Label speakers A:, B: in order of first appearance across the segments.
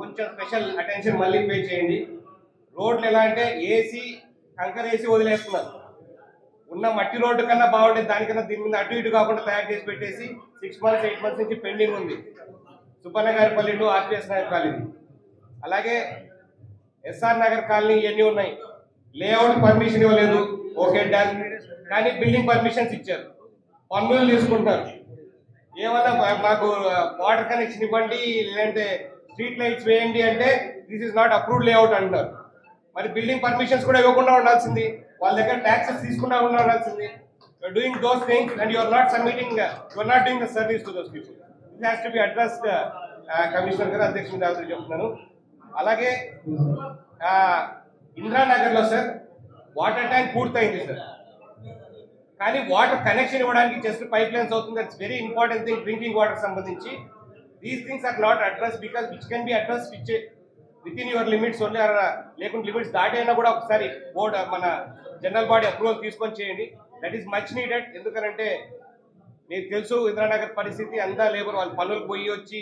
A: కొంచెం special attention మళ్ళీ pay చేయండి. రోడ్లు ఎలా అంటే ఏసీ కంకర వేసి వదిలేస్తున్నారు. ఉన్న మట్టి రోడ్డు కన్నా బాగుండేది. దానికన్నా దీని మీద అటు ఇటు కాకుండా తయారు చేసి పెట్టేసి సిక్స్ మంత్స్ ఎయిట్ మంత్స్ నుంచి పెండింగ్ ఉంది. సుబ్బన్న గారి పల్లెలు ఆర్పిఎస్ నగర్ కాలనీ. అలాగే ఎస్ఆర్ నగర్ కాలనీ ఇవన్నీ ఉన్నాయి. లేఅవుట్ పర్మిషన్ ఇవ్వలేదు. ఓకే డన్ కానీ బిల్డింగ్ పర్మిషన్స్ ఇచ్చారు. పన్నులు తీసుకుంటారు. ఏమన్నా మాకు వాటర్ కనెక్షన్ ఇవ్వండి లేదంటే స్ట్రీట్ లైట్స్ వేయండి అంటే this is not approved layout అంటారు. మరి బిల్డింగ్ పర్మిషన్స్ కూడా ఇవ్వకుండా ఉండాల్సింది. వాళ్ళ దగ్గర ట్యాక్సెస్ తీసుకుండా ఉండాల్సింది. Doing those things and you are not submitting you are not doing the service to those people it has to be addressed commissioner garu అధ్యక్షుని దాదాపు చెప్తున్నాను. అలాగే ఇంద్రానగర్లో సార్ వాటర్ ట్యాంక్ పూర్తయింది సార్. కానీ వాటర్ కనెక్షన్ ఇవ్వడానికి జస్ట్ పైప్ లైన్స్ అవుతుంది. That's very important thing drinking water సంబంధించి. These things are not address because which can be address which within your limits only లేకుంటే లిమిట్స్ దాటి అయినా కూడా ఒకసారి బోర్డ్ uh, మన జనరల్ బాడీ అప్రూవల్ తీసుకొని చేయండి. దట్ ఈస్ మచ్ నీడెడ్ ఎందుకనంటే మీకు తెలుసు ఇంద్రానగర్ పరిస్థితి అంతా లేబర్ వాళ్ళు పనులు పోయి వచ్చి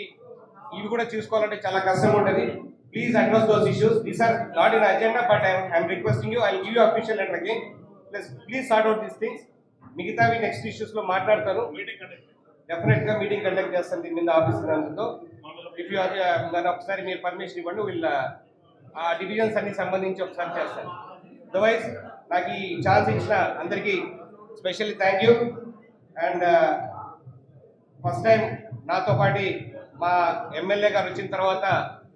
A: ఇవి కూడా చూసుకోవాలంటే చాలా కష్టంగా ఉంటుంది. Please address those issues these are not in agenda but I'm requesting you I give you official letter again plus please sort out these things మిగతావి నెక్స్ట్ ఇష్యూస్లో మాట్లాడతాను. డెఫినెట్గా మీటింగ్ కండక్ట్ చేస్తాను దీని మీద ఆఫీస్ దాంతో ఇఫ్ యూ దాన్ని ఒకసారి మీరు పర్మిషన్ ఇవ్వండి వీళ్ళ ఆ డివిజన్స్ అన్ని సంబంధించి ఒకసారి చేస్తాను అదర్వైజ్ నాకు ఈ ఛాన్స్ ఇచ్చిన అందరికీ specially thank you and first time నాతో పాటి మా ఎమ్మెల్యే గారు వచ్చిన తర్వాత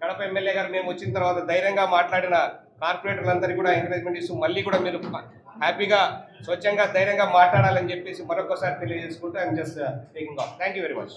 A: కడప ఎమ్మెల్యే గారు మేము వచ్చిన తర్వాత ధైర్యంగా మాట్లాడిన కార్పొరేటర్లందరికీ కూడా ఎంకరేజ్మెంట్ ఇస్తూ మళ్ళీ కూడా మీరు హ్యాపీగా స్వచ్ఛంగా ధైర్యంగా మాట్లాడాలని చెప్పేసి మరొకసారి తెలియజేసుకుంటూ I'm just taking off thank you very much